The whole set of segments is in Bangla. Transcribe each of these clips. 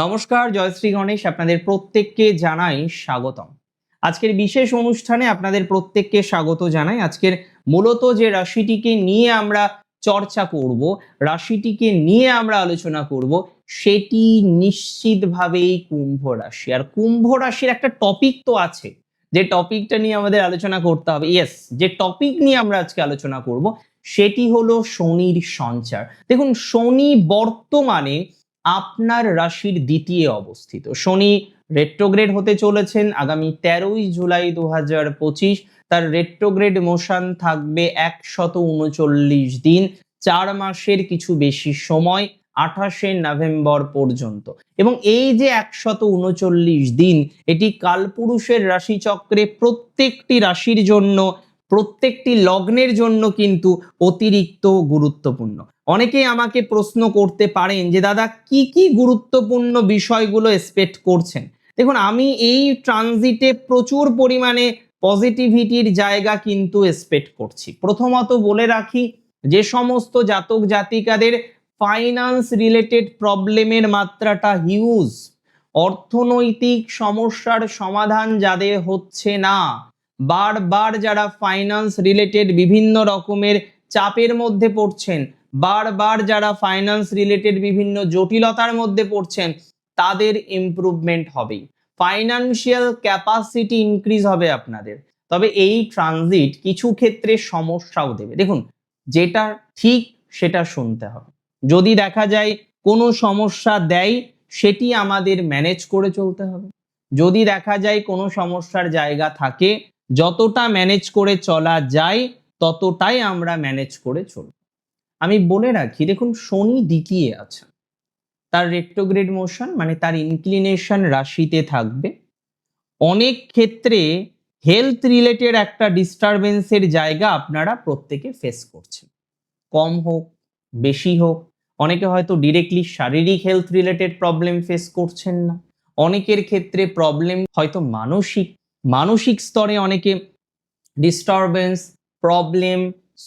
নমস্কার, জয়শ্রী গণেশ, আপনাদের প্রত্যেককে জানাই স্বাগতম। আজকের বিশেষ অনুষ্ঠানে আপনাদের প্রত্যেককে স্বাগত জানাই। আজকের মূলত যে রাশিটিকে নিয়ে আমরা চর্চা করব, রাশিটিকে নিয়ে আমরা আলোচনা করব, সেটি নিশ্চিতভাবেই কুম্ভ রাশি। আর কুম্ভ রাশির একটা টপিক তো আছে। যে টপিকটা নিয়ে আমাদের আলোচনা করতে হবে ইয়েস যে টপিক নিয়ে আমরা আজকে আলোচনা করব, সেটি হলো শনির সঞ্চার। দেখুন, শনি বর্তমানে আপনার রাশির দ্বিতীয় অবস্থিত। শনি রেট্রোগ্রেড হতে চলেছেন, আগামী তেরোই জুলাই দু হাজার পঁচিশ, তার রেট্রোগ্রেড মোশন থাকবে একশত উনচল্লিশ দিন, চার মাসের কিছু বেশি সময়, আঠাশে নভেম্বর পর্যন্ত। এবং এই যে একশত উনচল্লিশ দিন, এটি কালপুরুষের রাশিচক্রে প্রত্যেকটি রাশির জন্য, প্রত্যেকটি লগ্নের জন্য কিন্তু অতিরিক্ত গুরুত্বপূর্ণ। অনেকেই আমাকে প্রশ্ন করতে পারেন যে, দাদা, কি কি গুরুত্বপূর্ণ বিষয়গুলো এক্সপেক্ট করছেন? দেখুন, আমি এই ট্রানজিটে প্রচুর পরিমাণে পজিটিভিটির জায়গা কিন্তু এক্সপেক্ট করছি। প্রথমত বলে রাখি, যে সমস্ত জাতক জাতিকাদের ফাইন্যান্স রিলেটেড প্রবলেমের মাত্রাটা হিউজ অর্থনৈতিক সমস্যার সমাধান যাদের হচ্ছে না, বারবার যারা ফাইন্যান্স রিলেটেড বিভিন্ন রকমের চাপের মধ্যে পড়ছেন। বারবার যারা ফাইন্যান্স রিলেটেড বিভিন্ন জটিলতার মধ্যে পড়ছেন, তাদের ইমপ্রুভমেন্ট হবেই। ফাইনান্সিয়াল ক্যাপাসিটি ইনক্রিজ হবে আপনাদের। তবে এই ট্রানজিট কিছু ক্ষেত্রে সমস্যাও দেবে। দেখুন, যেটা ঠিক সেটা শুনতে হবে। যদি দেখা যায় কোনো সমস্যা দেয়, সেটি আমাদের ম্যানেজ করে চলতে হবে। যদি দেখা যায় কোনো সমস্যার জায়গা থাকে, যতটা ম্যানেজ করে চলা যায় ততটাই আমরা ম্যানেজ করে চলব। আমি বলে রাখি, দেখুন, শনি দ্বিতীয় আছে। তার রেট্রোগ্রেড মোশন মানে তার ইনক্লিনেশন রাশিতে থাকবে। অনেক ক্ষেত্রে হেলথ রিলেটেড একটা ডিস্টারবেন্সের জায়গা আপনারা প্রত্যেকে ফেস করছেন। কম হোক, বেশি হোক, অনেকে হয়তো ডিরেক্টলি শারীরিক হেলথ রিলেটেড প্রবলেম ফেস করছেন না। অনেকের ক্ষেত্রে প্রবলেম হয়তো মানসিক মানসিক স্তরে অনেকে ডিস্টারবেন্স প্রবলেম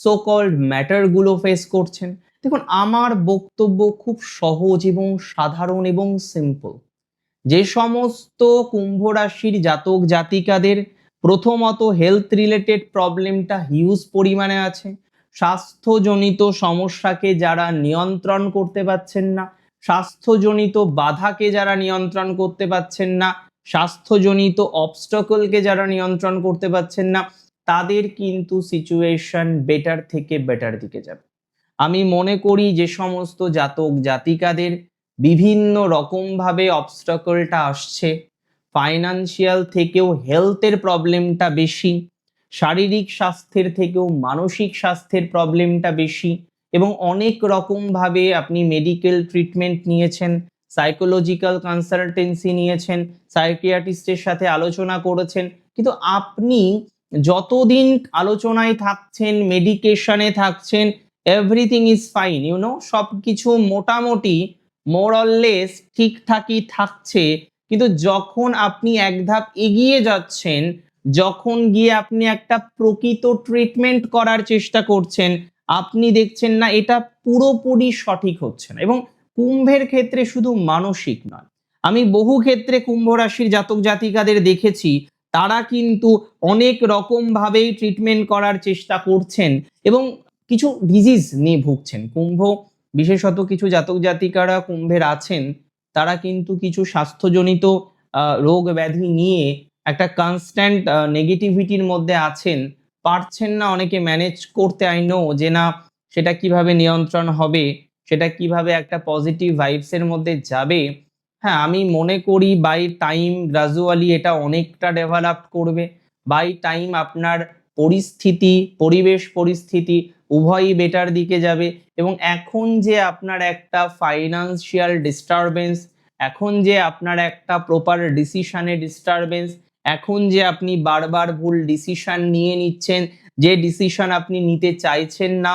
সোকল্ড ম্যাটারগুলো ফেস করছেন। দেখুন, আমার বক্তব্য খুব সহজ এবং সাধারণ এবং সিম্পল যে সমস্ত কুম্ভ রাশির জাতক জাতিকাদের প্রথমত হেলথ রিলেটেড প্রবলেমটা হিউজ পরিমাণে আছে। স্বাস্থ্যজনিত সমস্যাকে যারা নিয়ন্ত্রণ করতে পারছেন না, স্বাস্থ্যজনিত বাধাকে যারা নিয়ন্ত্রণ করতে পারছেন না, স্বাস্থ্যজনিত অবস্টকলকে যারা নিয়ন্ত্রণ করতে পারছেন না তাদের কিন্তু সিচুয়েশন বেটার থেকে বেটার দিকে যাবে। আমি মনে করি যে সমস্ত জাতক জাতিকাদের বিভিন্ন রকমভাবে অবস্টকলটা আসছে। ফাইনান্সিয়াল থেকেও হেলথের প্রবলেমটা বেশি, শারীরিক স্বাস্থ্যের থেকেও মানসিক স্বাস্থ্যের প্রবলেমটা বেশি এবং অনেক রকমভাবে আপনি মেডিকেল ট্রিটমেন্ট নিয়েছেন সাইকোলজিক্যাল কনসালটেন্সি নিয়েছেন সাইকিয়াট্রিস্টের সাথে আলোচনা করেছেন। কিন্তু আপনি যতদিন আলোচনায় থাকছেন মেডিকেশনে থাকছেন everything is fine you know সব কিছু মোটামুটি মোরললেস ঠিকঠাকই থাকছে। কিন্তু যখন আপনি এক ধাপ এগিয়ে যাচ্ছেন, যখন গিয়ে আপনি একটা প্রকৃত ট্রিটমেন্ট করার চেষ্টা করছেন, আপনি দেখছেন না এটা পুরোপুরি সঠিক হচ্ছে না। এবং কুম্ভের ক্ষেত্রে শুধু মানসিক নয়। আমি বহু ক্ষেত্রে কুম্ভ রাশির জাতক জাতিকাদের দেখেছি তারা কিন্তু অনেক রকম ভাবেই ট্রিটমেন্ট করার চেষ্টা করছেন এবং কিছু ডিজিজ নিয়ে ভুগছেন। কুম্ভ, বিশেষত কিছু জাতক জাতিকারা কুম্ভের আছেন, তারা কিন্তু কিছু স্বাস্থ্যজনিত রোগ ব্যাধি নিয়ে একটা কনস্ট্যান্ট নেগেটিভিটির মধ্যে আছেন। পারছেন না অনেকে ম্যানেজ করতে আই নো যে না, সেটা কীভাবে নিয়ন্ত্রণ হবে, সেটা কীভাবে একটা পজিটিভ ভাইবসের মধ্যে যাবে। হ্যাঁ আমি মনে করি বাই টাইম গ্রাজুয়ালি এটা অনেকটা ডেভেলপ করবে। বাই টাইম আপনার পরিস্থিতি, পরিবেশ পরিস্থিতি উভয়ই বেটার দিকে যাবে এবং এখন যে আপনার একটা ফাইনান্সিয়াল ডিস্টারবেন্স এখন যে আপনার একটা প্রপার ডিসিশানে ডিস্টারবেন্স এখন যে আপনি বারবার ভুল ডিসিশান নিয়ে নিচ্ছেন, যে ডিসিশন আপনি নিতে চাইছেন না,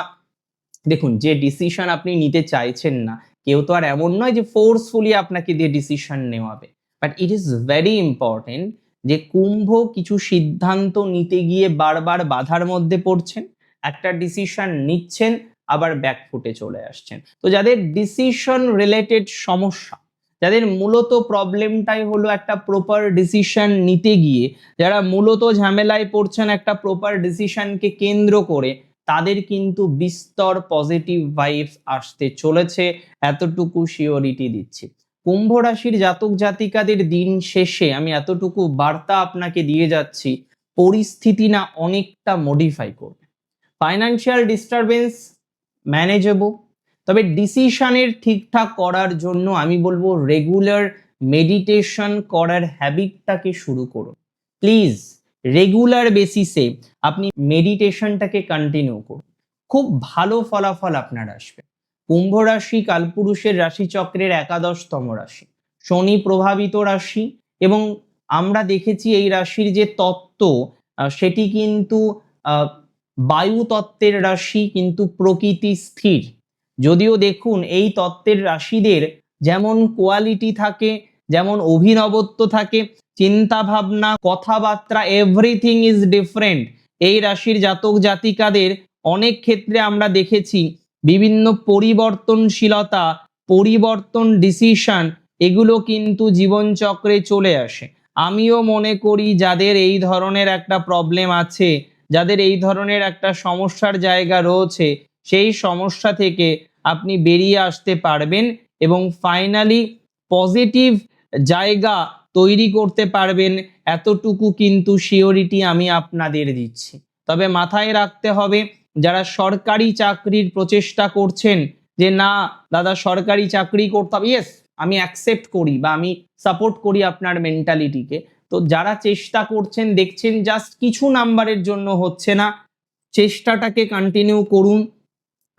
দেখুন, যে ডিসিশন আপনি নিতে চাইছেন না কেউ তো আর এমন নয় যে ফোর্সফুলি আপনাকে দিয়ে decision নেওয়াবে। But it is very important যে কুম্ভ কিছু সিদ্ধান্ত নিতে গিয়ে বারবার বাধার মধ্যে পড়ছেন, একটা ডিসিশন নিচ্ছেন, আবার ব্যাকফুটে চলে আসছেন। তো যাদের ডিসিশন রিলেটেড সমস্যা, যাদের মূলত প্রবলেমটাই হলো একটা প্রপার ডিসিশন নিতে গিয়ে, যারা মূলত ঝামেলায় পড়ছেন একটা প্রপার ডিসিশনকে কেন্দ্র করে তাদের কিন্তু বিস্তর পজিটিভ ভাইবস আসতে চলেছে, এতটুকু শিওরিটি দিচ্ছি। কুম্ভ রাশির জাতক জাতিকাদের দিন শেষে আমি এতটুকু বার্তা আপনাকে দিয়ে যাচ্ছি, পরিস্থিতি না অনেকটা মডিফাই করবে। ফাইন্যান্সিয়াল ডিস্টারবেন্স ম্যানেজেবল তবে ডিসিশনের ঠিকঠাক করার জন্য আমি বলব রেগুলার মেডিটেশন করার হ্যাবিটটাকে শুরু করুন। প্লিজ রেগুলার বেসিসে আপনি মেডিটেশনটাকে কন্টিনিউ করুন। খুব ভালো ফলাফল আপনার আসবে। কুম্ভ রাশি কালপুরুষের রাশিচক্রের একাদশতম রাশি। শনি প্রভাবিত রাশি এবং আমরা দেখেছি এই রাশির যে তত্ত্ব সেটি কিন্তু বায়ু তত্ত্বের রাশি কিন্তু প্রকৃতি স্থির। যদিও দেখুন, এই তত্ত্বের রাশিদের যেমন কোয়ালিটি থাকে, যেমন অভিনবত্ব থাকে চিন্তা ভাবনা কথাবার্তা এভরিথিং ইজ ডিফারেন্ট এই রাশির জাতক জাতিকাদের অনেক ক্ষেত্রে আমরা দেখেছি বিভিন্ন পরিবর্তনশীলতা, পরিবর্তন ডিসিশন এগুলো কিন্তু জীবনচক্রে চলে আসে। আমিও মনে করি যাদের এই ধরনের একটা প্রবলেম আছে, যাদের এই ধরনের একটা সমস্যার জায়গা রয়েছে, সেই সমস্যা থেকে আপনি বেরিয়ে আসতে পারবেন এবং ফাইনালি পজিটিভ জায়গা তৈরি করতে পারবেন, এতটুকু কিন্তু শিওরিটি আমি আপনাদের দিচ্ছি। তবে মাথায় রাখতে হবে, যারা সরকারি চাকরির প্রচেষ্টা করছেন, যে না, দাদা সরকারি চাকরি করতে হবে ইয়েস আমি অ্যাকসেপ্ট করি বা আমি সাপোর্ট করি আপনার মেন্টালিটিকে তো যারা চেষ্টা করছেন, দেখছেন জাস্ট কিছু নাম্বারের জন্য হচ্ছে না, চেষ্টাটাকে কন্টিনিউ করুন।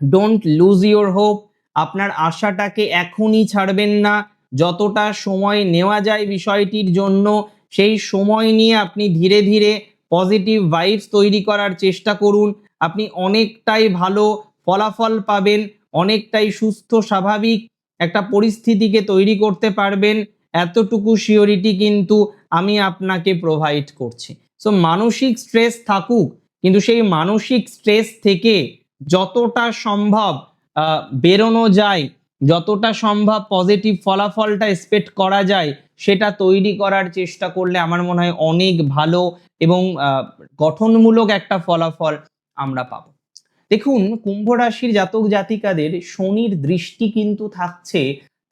ডোন্ট লুজ ইওর হোপ আপনার আশাটাকে এখনই ছাড়বেন না। যতটা সময় নেওয়া যায় বিষয়টির জন্য, সেই সময় নিয়ে আপনি ধীরে ধীরে পজিটিভ ভাইবস তৈরি করার চেষ্টা করুন। আপনি অনেকটাই ভালো ফলাফল পাবেন, অনেকটাই সুস্থ, স্বাভাবিক একটা পরিস্থিতিকে তৈরি করতে পারবেন। এতটুকু শিওরিটি কিন্তু আমি আপনাকে প্রোভাইড করছি। সো মানসিক স্ট্রেস থাকুক, কিন্তু সেই মানসিক স্ট্রেস থেকে যতটা সম্ভব বেরোনো যায় যতটা সম্ভব পজিটিভ ফলাফলটা এক্সপেক্ট করা যায়, সেটা তৈরি করার চেষ্টা করলে আমার মনে হয় অনেক ভালো এবং গঠনমূলক একটা ফলাফল আমরা পাবো। দেখুন, কুম্ভ রাশির জাতক জাতিকাদের শনির দৃষ্টি কিন্তু থাকছে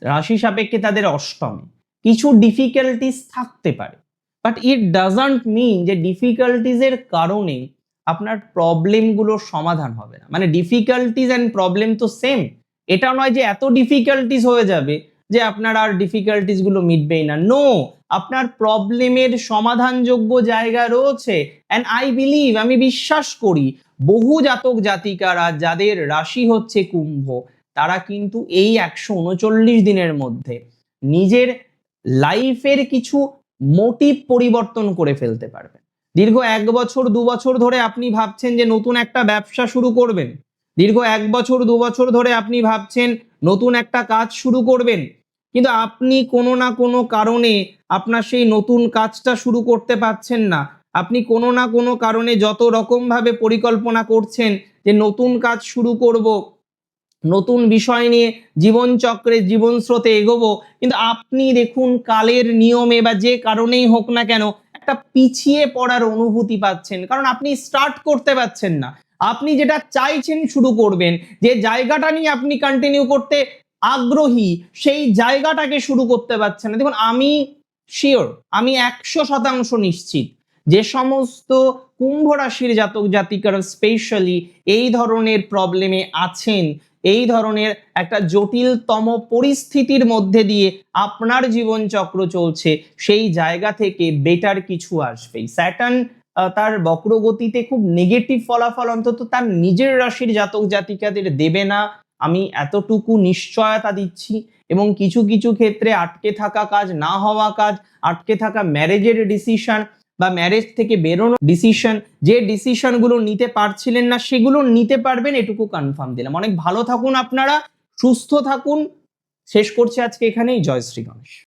রাশি সাপেক্ষে তাদের অষ্টমে। কিছু ডিফিকাল্টিস থাকতে পারে বাট ইট ডাজন্ট মিন যে ডিফিকাল্টিজের কারণে আপনার প্রবলেমগুলোর সমাধান হবে না। মানে ডিফিকাল্টিজ অ্যান্ড প্রবলেম তো সেম এটা নয় যে এত ডিফিকাল্টিস হয়ে যাবে যে আপনার আর ডিফিকাল্টিসগুলো মিটবেই না। নো আপনার প্রবলেমের সমাধানযোগ্য জায়গা রয়েছে। অ্যান্ড আই বিলিভ আমি বিশ্বাস করি, বহু জাতক জাতিকারা যাদের রাশি হচ্ছে কুম্ভ, তারা কিন্তু এই একশো উনচল্লিশ দিনের মধ্যে নিজের লাইফের কিছু মোটিভ পরিবর্তন করে ফেলতে পারবেন। দীর্ঘ এক বছর, দু বছর ধরে আপনি ভাবছেন যে নতুন একটা ব্যবসা শুরু করবেন। দীর্ঘ এক বছর, দু বছর ধরে আপনি ভাবছেন নতুন একটা কাজ শুরু করবেন। কিন্তু আপনি কোনো না কোনো কারণে আপনার সেই নতুন কাজটা শুরু করতে পারছেন না। আপনি কোনো না কোনো কারণে যত রকমভাবে পরিকল্পনা করছেন যে নতুন কাজ শুরু করব, নতুন বিষয় নিয়ে জীবনচক্রে জীবন স্রোতে এগোবো, কিন্তু আপনি দেখুন কালের নিয়মে বা যে কারণেই হোক না কেন একটা পিছিয়ে পড়ার অনুভূতি পাচ্ছেন। কারণ আপনি স্টার্ট করতে পারছেন না। আপনি যেটা চাইছেন শুরু করবেন, যে জায়গাটা নিয়ে আপনি কন্টিনিউ করতে আগ্রহী, সেই জায়গাটাকে শুরু করতে পারছেন না। দেখুন, আমি শিওর আমি একশো শতাংশ নিশ্চিত যে সমস্ত কুম্ভ রাশির জাতক জাতিকারা স্পেশালি এই ধরনের প্রবলেমে আছেন, এই ধরনের একটা জটিলতম পরিস্থিতির মধ্যে দিয়ে আপনার জীবনচক্র চলছে, সেই জায়গা থেকে বেটার কিছু আসবেই। স্যাটার্ন তার বক্রগতিতে খুব নেগেটিভ ফলাফল অন্তত তার নিজের রাশির জাতক জাতিকাদের দেবে না। আমি এতটুকু নিশ্চয়তা দিচ্ছি এবং কিছু কিছু ক্ষেত্রে আটকে থাকা কাজ, না হওয়া কাজ, আটকে থাকা ম্যারেজের ডিসিশন বা ম্যারেজ থেকে বেরোনো ডিসিশন যে ডিসিশনগুলো নিতে পারছিলেন না, সেগুলো নিতে পারবেন, এটুকু কনফার্ম দিলাম। অনেক ভালো থাকুন আপনারা, সুস্থ থাকুন। শেষ করছি আজকে এখানেই। জয় শ্রী গণেশ।